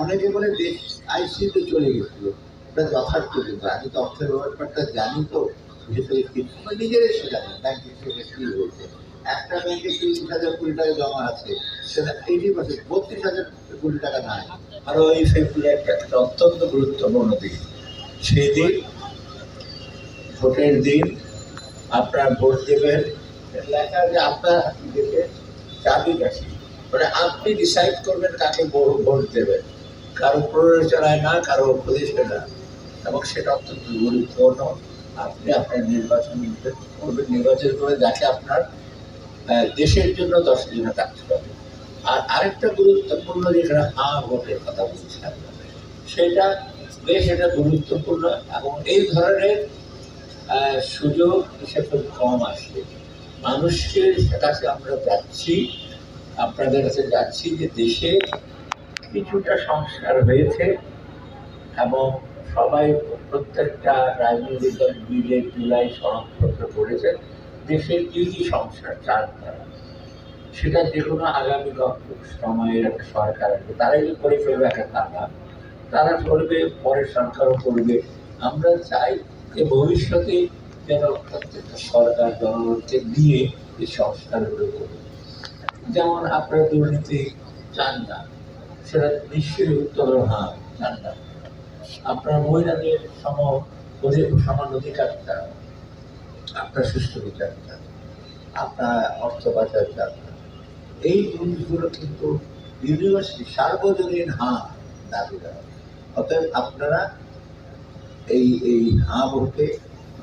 অনেকে বলে দেশ আইসিতে চলে গেছিল। ওটা যথার্থ কিন্তু। আমি তো অর্থের ব্যাপারটা জানি তো ভেতরে কি আমার নিজের এসে জানি ব্যাংকে থেকে কি হয়েছে। একটা ব্যাংকে তিরিশ হাজার কোটি টাকা জমা আছে সেটা এইটি পার্সেন্ট বত্রিশ হাজার কোটি টাকা নাই। আরও এই ফেব্রুয়ারি একটা একটা অত্যন্ত গুরুত্বপূর্ণ দিন সেই দিন ভোটের দিন আপনার ভোট দেবেন। লেখা যে আপনার দেবে চাবি কাছে মানে আপনি ডিসাইড করবেন কাকে ভোট দেবেন। কারও প্ররোচনায় না, কারও উপদেশে না। এবং সেটা অত্যন্ত গুরুত্বপূর্ণ। আপনি আপনার নির্বাচন করবেন নির্বাচন করে যাকে আপনার দেশের জন্য দশ জনে কাজ করে আর আরেকটা গুরুত্বপূর্ণ যেখানে হা ভোটের কথা বলছিলাম, সেটা বেশ এটা গুরুত্বপূর্ণ এবং এই ধরনের সুযোগ হিসেবে কম আসে। মানুষের কাছে আমরা যাচ্ছি, আপনাদের কাছে যাচ্ছি যে দেশে কিছুটা সংস্কার হয়েছে এবং সবাই প্রত্যেকটা রাজনৈতিক দল মিলে জুলাই সনদপত্র করেছে দেশের কি কি সংস্কার চান তারা। সেটা যে কোনো আগামী সময়ের একটা সরকার আছে, তারাই যে করে ফেলবে একটা তা না তারা করবে, পরের সরকারও করবে। আমরা চাই যে ভবিষ্যতে যেন প্রত্যেকটা সরকার জনগণকে দিয়ে এই সংস্কারগুলো করবে যেমন আপনারা দুর্নীতি চান না সেটা নিশ্চয়ই উত্তর হ্যাঁ চান আপনার মহিলাদের সম সমান অধিকার চান আপনার সুস্থ বিচার চান আপনার অর্থ পাচার চান না। এই জিনিসগুলো কিন্তু ইউনিভার্সিটি সার্বজনীন হাঁ দাবি দেওয়া অতএব আপনারা এই এই হাঁ ভোটে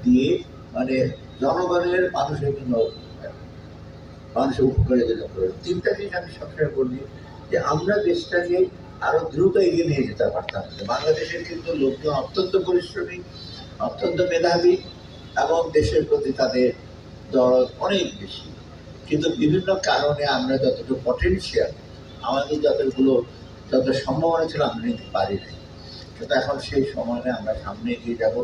দিয়ে মানে জনগণের মানুষের জন্য, মানুষের উপকারের জন্য তিনটা জিনিস আমি সবসময় বলি যে আমরা দেশটাকে আরও দ্রুত এগিয়ে নিয়ে যেতে পারতাম। বাংলাদেশের কিন্তু লোকজন অত্যন্ত পরিশ্রমী, অত্যন্ত মেধাবী এবং দেশের প্রতি তাদের দরদ অনেক বেশি। কিন্তু বিভিন্ন কারণে আমরা যতটুকু পটেনশিয়াল আমাদের যতগুলো যত সম্ভাবনা ছিল আমরা নিতে পারি নাই। কিন্তু এখন সেই সময়ে আমরা সামনে এগিয়ে যাব।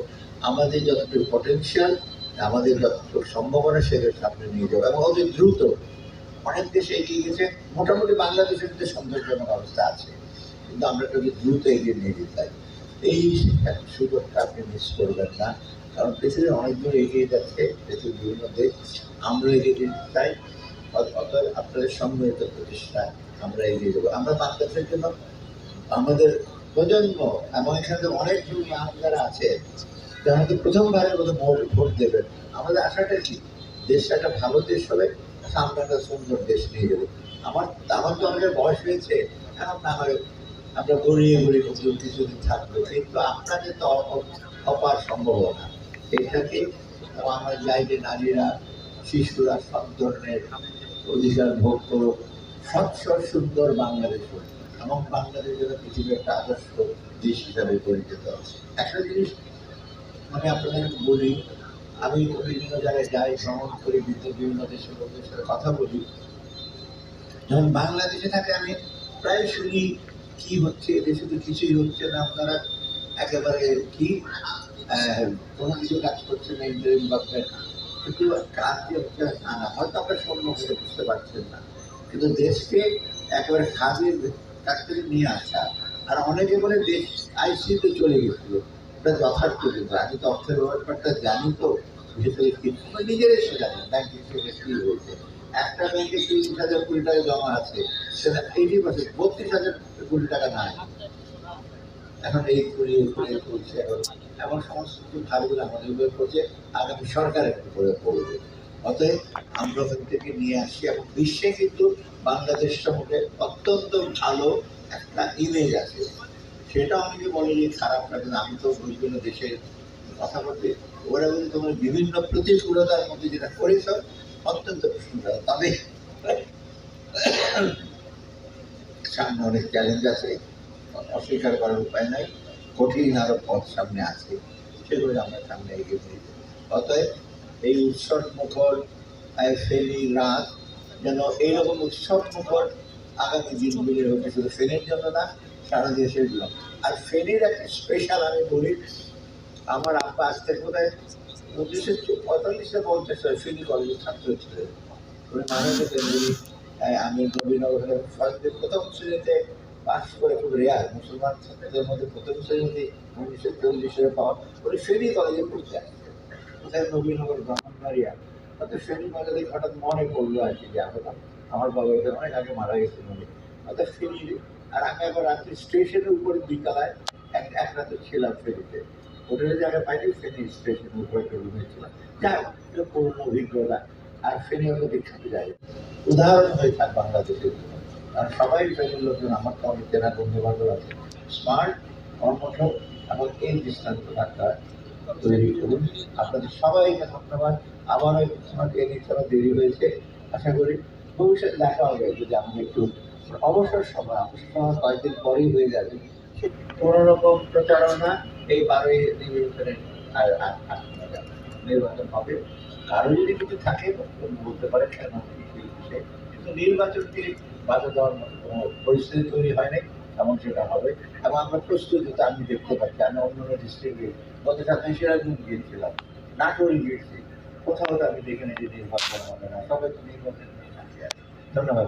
আমাদের যতটুকু পটেনশিয়াল আমাদের যতটুকু সম্ভাবনা সেটা সামনে নিয়ে যাব এবং অতি দ্রুত অনেক দেশে এগিয়ে গেছে। মোটামুটি বাংলাদেশের মধ্যে সন্তোষজনক অবস্থা আছে। কিন্তু আমরা এটাকে দ্রুত এগিয়ে নিয়ে যেতে চাই। এই সুযোগটা আপনি মিস করবেন না। কারণ পৃথিবী অনেক দূর এগিয়ে যাচ্ছে পৃথিবীর বিভিন্ন দেশ। আমরা এগিয়ে যেতে চাই। অতএব আপনাদের সম্মিলিত প্রতিষ্ঠা আমরা এগিয়ে যাব। আমরা বাংলাদেশের জন্য, আমাদের প্রজন্ম এবং এখানে অনেক যারা আছে যারা হয়তো প্রথমবারের মতো ভোট ভোট দেবেন। আমাদের আশাটা কি? দেশটা একটা ভালো দেশ হবে সামনে একটা সুন্দর দেশ নিয়ে যাবে। আমার আমার তো আমাদের বয়স হয়েছে এখন না হয় আমরা গড়িয়ে গড়িয়ে কিছুদিন থাকব, কিন্তু আপনাদের তো অপার সম্ভাবনা। এটাকে আমরা চাই যে নারীরা, শিশুরা সব ধরনের অধিকার ভোগ করুক। স্বচ্ছ সুন্দর বাংলাদেশ এবং বাংলাদেশ যেন পৃথিবীর একটা আদর্শ দেশ হিসাবে পরিচিত আছে একটা জিনিস মানে আপনাদের বলি আমি বিভিন্ন জায়গায় যাই, ভ্রমণ করি বিভিন্ন দেশের লোকদের সাথে কথা বলি। যখন বাংলাদেশে থাকে, আমি প্রায় শুনি কি হচ্ছে দেশে তো কিছুই হচ্ছে না, আপনারা একেবারে কি? কোনো কিছু কাজ করছে না ইন্টারিম গভর্নমেন্ট কিন্তু কাজ যে হচ্ছে তা না, হয়তো আপনার সম্মুখে বুঝতে পারছেন না। কিন্তু দেশকে একেবারে খাদের কাছ থেকে নিয়ে আসা, আর অনেকে বলে দেশ আইসিতে চলে গেছিল। ওটা যথার্থ কিন্তু, আমি তো অর্থের ব্যাপারটা জানি তো। আছে, সেটা উপরে আগামী সরকার একটু করবে অতএব আমরা ওখান থেকে নিয়ে আসি এবং বিশ্বে কিন্তু বাংলাদেশ সম্পর্কে অত্যন্ত ভালো একটা ইমেজ আছে। সেটা অনেকে বলে যে খারাপ লাগে আমি তো বিভিন্ন দেশের কথা বলতে ওরা বলে তোমার বিভিন্ন প্রতিকূলতার মধ্যে যেটা করেছ, অত্যন্ত সুন্দর তবে সামনে অনেক চ্যালেঞ্জ আছে, অস্বীকার করার উপায় নাই, কঠিন আরও পথ সামনে আছে, সেগুলো আমরা সামনে এগিয়ে নিয়ে অতএব এই উৎসব মুখর ফেরি রাত যেন এইরকম উৎসব মুখর আগামী দিনগুলির হতে শুধু ফেনীর জন্য না, সারা দেশের জন্য। আর ফেনীর একটা স্পেশাল আমি বলি আমার আব্বা আজ থেকে বোধ হয় উনিশশো পঁয়তাল্লিশে পঞ্চাশ ফেনী কলেজের ছাত্র ছিলেন উনি মারা আমি নবীনগরের ফার্স্টে প্রথম শ্রেণীতে পাস করে খুব রেয়ার মুসলমান ছাত্রদের মধ্যে প্রথম শ্রেণীতে উনিশশো চল্লিশে পাওয়া ওই ফেনী কলেজে পড়তে আসছে কোথায়? নবীনগর, ব্রাহ্মণবাড়িয়া। হয়তো ফেনী কলেজে হঠাৎ মনে পড়ল আর কি যে আমরা বাবা অনেক আগে মারা গেছে উনি। হয়তো ফেনী আর আমি একবার রাত্রি স্টেশনের উপরে বিকালায় এক এক রাতে ছিলাম ফেনীতে। হোটেলের জায়গায় পাইনি ফেনী স্টেশনের উপরে একটা রুমে ছিলাম। যাই হোক এটা পুরনো অভিজ্ঞতা। আর ফেনী হলো বিখ্যাত জায়গা উদাহরণ হয়ে থাক বাংলাদেশের কারণ সবাই ফেনীর লোকজন আমার তো অনেক চেনা বন্ধু বান্ধব আছে। স্মার্ট কর্মঠ এবং এই দৃষ্টান্ত ডাক্তার তৈরি করুন। আপনাদের সবাইকে ধন্যবাদ। আবারও আমাকে এই ছাড়া দেরি হয়েছে। আশা করি ভবিষ্যতে দেখা হবে। যদি আমাকে একটু অবসর সময় অবসর সময় কয়েকদিন পরেই হয়ে যাবে কোনো রকম প্রচারণা এই বারোই নির্বাচনে। নির্বাচন হবে। কারও যদি কিছু থাকে বলতে পারে কেন কিন্তু নির্বাচনকে বাধা দেওয়ার মতো কোনো পরিস্থিতি তৈরি হয়নি এমন সেটা হবে। এবং আমরা প্রস্তুতি আমি দেখতে পাচ্ছি। আমি অন্য ডিস্ট্রিক্টে গত সাথে সিরাজগঞ্জ গিয়েছিলাম, নাটোরে গিয়েছি। কোথাও তো আমি দেখিনি যে নির্বাচন হবে না। সবাই তো নির্বাচন। ধন্যবাদ।